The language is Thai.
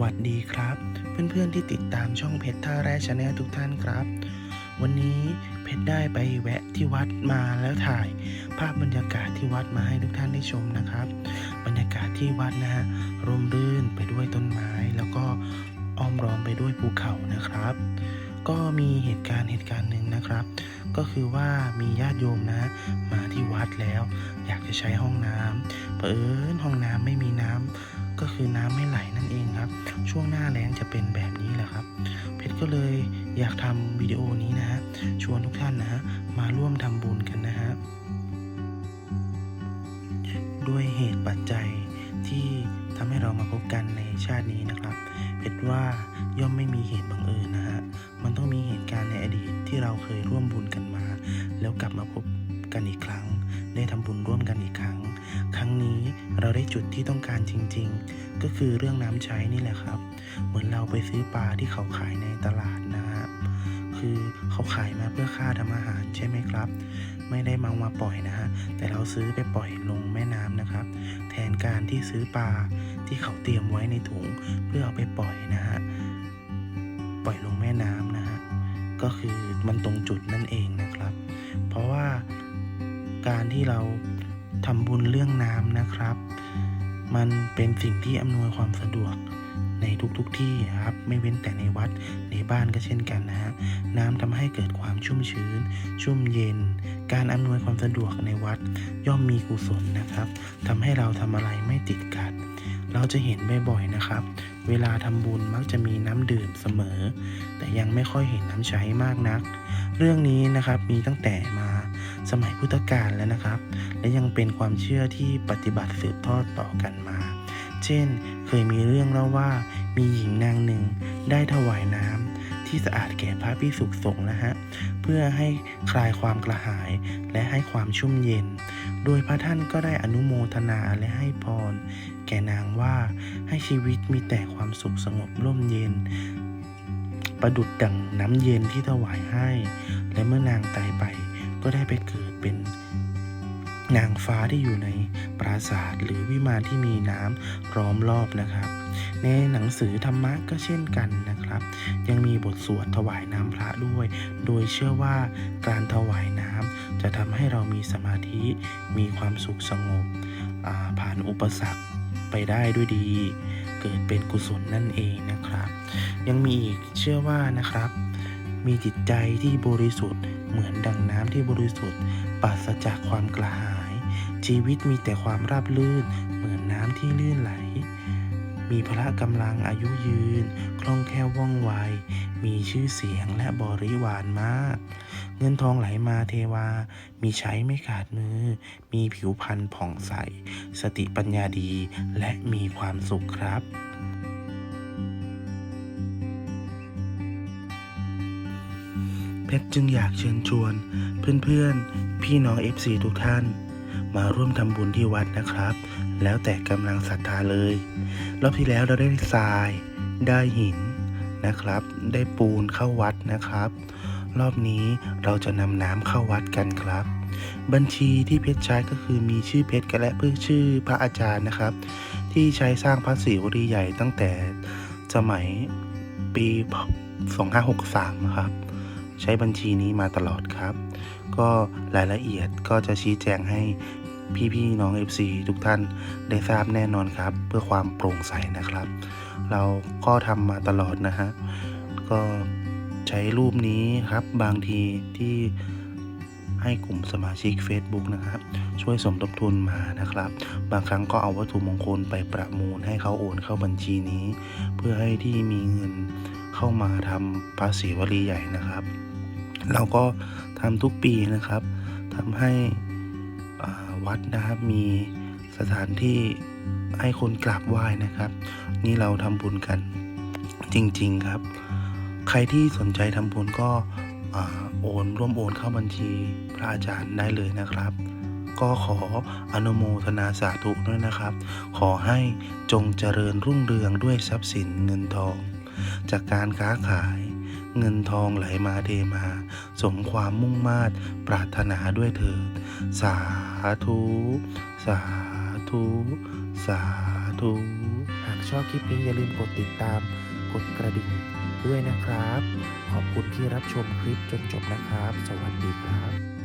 วัสดีครับ เพื่อนๆที่ติดตามช่องเพชรท่าแร่ชาแนลทุกท่านครับ วันนี้เพชรได้ไปแวะที่วัดมาแล้วถ่าย ภาพบรรยากาศที่วัดมาให้ทุกท่านได้ชมนะครับ บรรยากาศที่วัดนะฮะร่มรื่นไปด้วยต้นไม้ แล้วก็อ้อมล้อมไปด้วยภูเขานะครับ ก็มีเหตุการณ์เหตุการณ์หนึ่งนะครับ ก็คือว่ามีญาติโยมนะ มาที่วัดแล้ว อยากจะใช้ห้องน้ำเผอิญห้องน้ำไม่มีน้ำ ก็คือน้ำไม่ไหลนั่นเองครับ ช่วงหน้าแล้งจะเป็นแบบนี้แหละครับ เพชรก็เลยอยากทำวิดีโอนี้นะฮะชวนทุกท่านนะฮะมาร่วมทำบุญกันนะฮะด้วยเหตุปัจจัยที่ทำให้เรามาพบกันในชาตินี้นะครับ เพชรว่าย่อมไม่มีเหตุบังเอิญนะฮะมันต้องมีเหตุการณ์ในอดีตที่เราเคยร่วมบุญกันมา แล้วกลับมาพบกันอีกครั้ง ได้ทำบุญร่วมกันอีกครั้ง ครั้งนี้เราได้จุดที่ต้องการจริงๆ ก็คือเรื่องน้ำใช้นี่แหละครับ เหมือนเราไปซื้อปลาที่เขาขายในตลาดนะฮะคือเขาขายมาเพื่อค่าทำอาหารใช่ไหมครับ ไม่ได้มามาปล่อยนะฮะแต่เราซื้อไปปล่อยลงแม่น้ำนะครับ แทนการที่ซื้อปลาที่เขาเตรียมไว้ในถุงเพื่อเอาไปปล่อยนะฮะปล่อยลงแม่น้ำนะฮะก็คือมันตรงจุดนั่นเองนะครับ เพราะว่าการที่เรา ทำบุญเรื่องน้ำนะครับ มันเป็นสิ่งที่อำนวยความสะดวกในทุกๆทที่ครับ ไม่เว้นแต่ในวัดในบ้านก็เช่นกันนะฮะน้ำทำให้เกิดความชุ่มชื้น ชุ่มเย็น การอำนวยความสะดวกในวัดย่อมมีกุศลนะครับทำให้เราทำอะไรไม่ติดขัด เราจะเห็นบ่อยๆนะครับ เวลาทำบุญมักจะมีน้ำดื่มเสมอ แต่ยังไม่ค่อยเห็นน้ำใช้มากนัก เรื่องนี้นะครับมีตั้งแต่มาสมัยพุทธกาลแล้วนะครับ และยังเป็นความเชื่อที่ปฏิบัติสืบทอดต่อกันมา เช่น เคยมีเรื่องเล่าว่ามีหญิงนางหนึ่งได้ถวายน้ำที่สะอาดแก่พระพิสุขสงฆ์นะฮะเพื่อให้คลายความกระหายและให้ความชุ่มเย็น โดยพระท่านก็ได้อนุโมทนาและให้พร แก่นางว่าให้ชีวิตมีแต่ความสุขสงบร่มเย็น ประดุดดังน้ำเย็นที่ถวายให้ และเมื่อนางตายไปก็ได้ไปเกิดเป็นนางฟ้าที่อยู่ในปราสาทหรือวิมานที่มีน้ำล้อมรอบนะครับ ในหนังสือธรรมะก็เช่นกันนะครับ ยังมีบทสวดถวายน้ำพระด้วย โดยเชื่อว่าการถวายน้ำจะทำให้เรามีสมาธิมีความสุขสงบผ่านอุปสรรคไปได้ด้วยดี เกิดเป็นกุศลนั่นเองนะครับ ยังมีอีกเชื่อว่านะครับ มีจิตใจที่บริสุทธิ์เหมือนดังน้ำที่บริสุทธิ์ปราศจากความกระหาย ชีวิตมีแต่ความราบรื่น เหมือนน้ำที่ลื่นไหล มีพละกำลังอายุยืน คล่องแคล่วว่องไว มีชื่อเสียงและบริวารมาก เงินทองไหลมาเทวา มีใช้ไม่ขาดมือ มีผิวพรรณผ่องใส สติปัญญาดีและมีความสุขครับเพชรจึงอยากเชิญชวน เพื่อนๆ พี่น้อง FC ทุกท่าน มาร่วมทำบุญที่วัดนะครับ แล้วแต่กำลังศรัทธาเลย รอบที่แล้วเราได้ทราย ได้หิน นะครับ ได้ปูนเข้าวัดนะครับ รอบนี้เราจะนำน้ำเข้าวัดกันครับ บัญชีที่เพชรใช้ก็คือมีชื่อเพชรกันและเพื่อชื่อพระอาจารย์นะครับ ที่ใช้สร้างพระศิวลีใหญ่ตั้งแต่สมัยปี 2563 นะครับ ใช้บัญชีนี้มาตลอดครับ ก็รายละเอียดก็จะชี้แจงให้ พี่ๆน้อง FC ทุกท่านได้ทราบแน่นอนครับ เพื่อความโปร่งใสนะครับ เราก็ทำมาตลอดนะฮะก็ใช้รูปนี้ครับบางทีที่ให้กลุ่มสมาชิก Facebook นะครับ ช่วยสมทบทุนมานะครับ บางครั้งก็เอาวัตถุมงคลไปประมูลให้เขาโอนเข้าบัญชีนี้ เพื่อให้ที่มีเงินเข้ามาทำภาษีวลีใหญ่นะครับ เราก็ทำทุกปีนะครับทำให้ วัดนะครับ มีสถานที่ให้คนกราบไหว้นะครับ นี่เราทำบุญกันจริง ๆครับ ใครที่สนใจทำบุญก็โอนร่วมโอนเข้าบัญชีพระอาจารย์ได้เลยนะครับ ก็ขออนุโมทนาสาธุด้วยนะครับ ขอให้จงเจริญรุ่งเรืองด้วยทรัพย์สินเงินทอง จากการค้าขายเงินทองไหลมาเทมา สมความมุ่งมา่ปรารถนาด้วยเถิดสา ธุ สาธุ สาธุ หากชอบคลิปนี้อย่าลืมกดติดตาม กดกระดิ่งด้วยนะครับ ขอบคุณที่รับชมคลิปจนจบนะครับ สวัสดีครับ